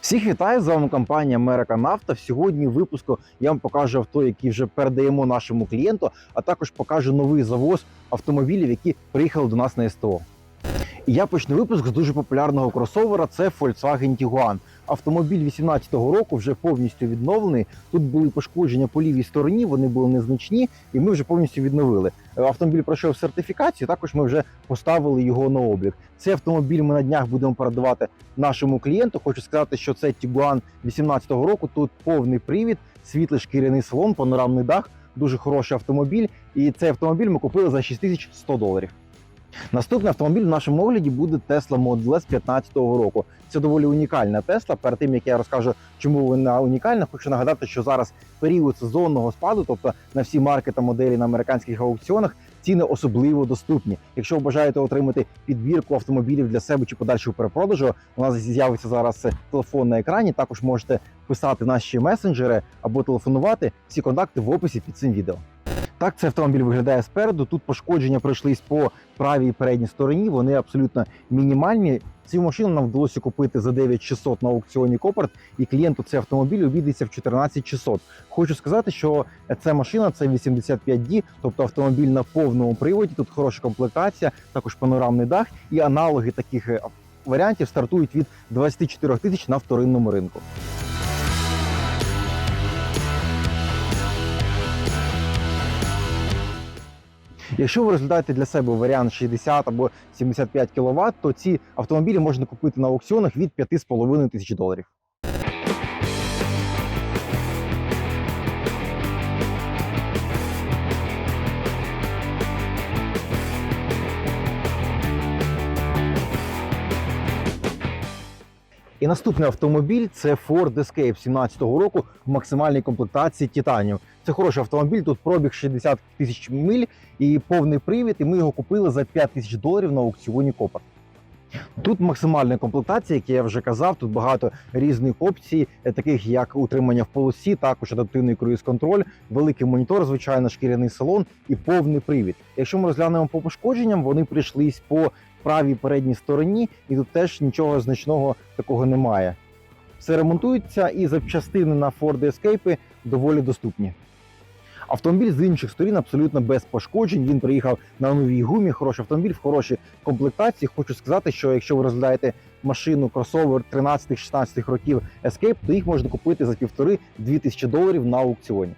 Всіх вітаю з вами компанія Америка Нафта. Сьогодні в випуску я вам покажу авто, які вже передаємо нашому клієнту, а також покажу новий завоз автомобілів, які приїхали до нас на СТО. І я почну випуск з дуже популярного кросовера. Це Volkswagen Tiguan. Автомобіль 2018 року вже повністю відновлений. Тут були пошкодження по лівій стороні, вони були незначні, і ми вже повністю відновили. Е, Автомобіль пройшов сертифікацію. Також ми вже поставили його на облік. Цей автомобіль ми на днях будемо передавати нашому клієнту. Хочу сказати, що це Tiguan 2018 року. Тут повний привід, світлий шкіряний салон, панорамний дах, дуже хороший автомобіль. І цей автомобіль ми купили за 6100 доларів. Наступний автомобіль в нашому огляді буде Tesla Model S 2015 року. Це доволі унікальна Tesla. Перед тим як я розкажу, чому вона унікальна, хочу нагадати, що зараз період сезонного спаду, тобто на всі марки та моделі на американських аукціонах, ціни особливо доступні. Якщо ви бажаєте отримати підбірку автомобілів для себе чи подальшого перепродажу, у нас з'явиться зараз телефон на екрані. Також можете писати наші месенджери або телефонувати. Всі контакти в описі під цим відео. Так, цей автомобіль виглядає спереду. Тут пошкодження пройшлись по правій передній стороні. Вони абсолютно мінімальні. Цю машину нам вдалося купити за 9600 на аукціоні Копарт, і клієнту цей автомобіль обійдеться в 14600. Хочу сказати, що ця машина це 85D, тобто автомобіль на повному приводі. Тут хороша комплектація, також панорамний дах, і аналоги таких е, варіантів стартують від 24 тисяч на вторинному ринку. Якщо ви розглядаєте для себе варіант 60 або 75 кВт, то ці автомобілі можна купити на аукціонах від 5,5 тисяч доларів. І наступний автомобіль це Ford Escape 17 року в максимальній комплектації Titanium. Це хороший автомобіль. Тут пробіг 60 тисяч миль і повний привід. І ми його купили за 5 тисяч доларів на аукціоні Копар. Тут максимальна комплектація, як я вже казав. Тут багато різних опцій, е, таких як утримання в полосі, також адаптивний круїз-контроль, великий монітор, звичайно, шкіряний салон і повний привід. Якщо ми розглянемо по пошкодженням, вони прийшлись по правій передній стороні, і тут теж нічого значного такого немає. Все ремонтується, і запчастини на Ford Escape доволі доступні. Автомобіль з інших сторін абсолютно без пошкоджень. Він приїхав на новій гумі. Хороший автомобіль в хорошій комплектації. Хочу сказати, що якщо ви розглядаєте машину кросовер 13-16 років Escape, то їх можна купити за півтори-дві тисячі доларів на аукціоні.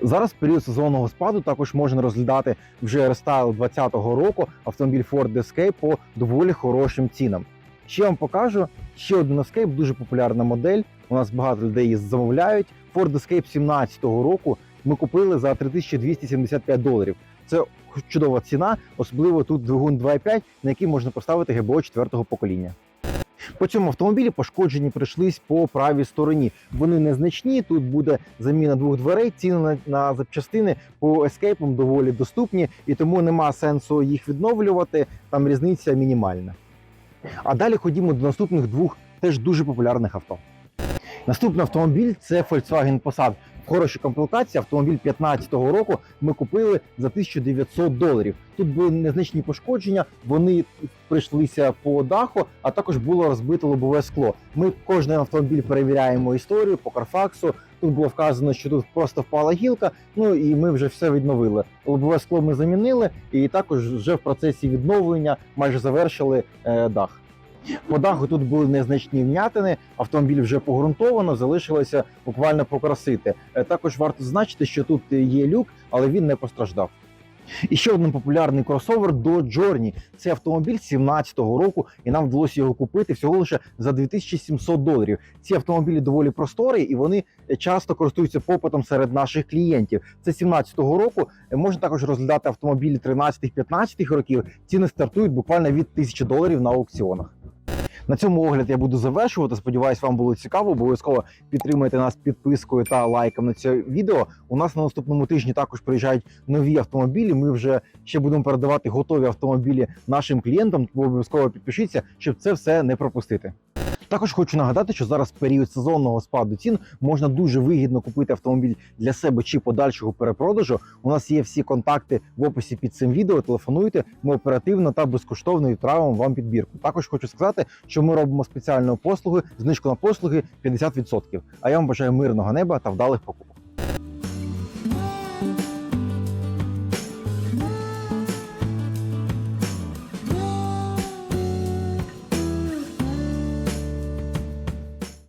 Зараз період сезонного спаду також можна розглядати вже рестайл 2020 року автомобіль Ford Escape по доволі хорошим цінам. Ще вам покажу ще один Escape, дуже популярна модель. У нас багато людей її замовляють. Ford Escape 17 року ми купили за 3275 доларів. Це чудова ціна, особливо тут двигун 2.5, на який можна поставити ГБО 4-го покоління. По цьому автомобілі пошкоджені прийшлись по правій стороні. Вони незначні. Тут буде заміна двох дверей. Ціни на, на запчастини по ескейпам доволі доступні, і тому нема сенсу їх відновлювати. Там різниця мінімальна. А далі ходімо до наступних двох теж дуже популярних авто. Наступний автомобіль це Volkswagen Passat. В хорошій комплектації автомобіль 2015 року ми купили за 1900 доларів. Тут були незначні пошкодження, вони прийшлися по даху, а також було розбито лобове скло. Ми кожен автомобіль перевіряємо історію по Карфаксу. Тут було вказано, що тут просто впала гілка. Ну і ми вже все відновили. Лобове скло ми замінили, і також вже в процесі відновлення майже завершили е, дах. По даху тут були незначні вм'ятини, автомобіль вже погрунтовано, залишилося буквально покрасити. Е, Також варто зазначити, що тут є люк, але він не постраждав. І ще один популярний кросовер Dodge Journey. Це автомобіль 17-го року, і нам вдалося його купити всього лише за 2700 доларів. Ці автомобілі доволі просторі і вони часто користуються попитом серед наших клієнтів. Це 17-го року. Можна також розглядати автомобілі 13-15 років. Ціни стартують буквально від 1000 доларів на аукціонах. На цьому огляд я буду завершувати. Сподіваюсь, вам було цікаво. Обов'язково підтримайте нас підпискою та лайком на це відео. У нас на наступному тижні також приїжджають нові автомобілі. Ми вже ще будемо передавати готові автомобілі нашим клієнтам. Тому обов'язково підпишіться, щоб це все не пропустити. Також хочу нагадати, що зараз період сезонного спаду цін можна дуже вигідно купити автомобіль для себе чи подальшого перепродажу. У нас є всі контакти в описі під цим відео. Телефонуйте, ми оперативно та безкоштовно відправимо вам підбірку. Також хочу сказати, що ми робимо спеціальну послугу, знижку на послуги 50%. А я вам бажаю мирного неба та вдалих покупок.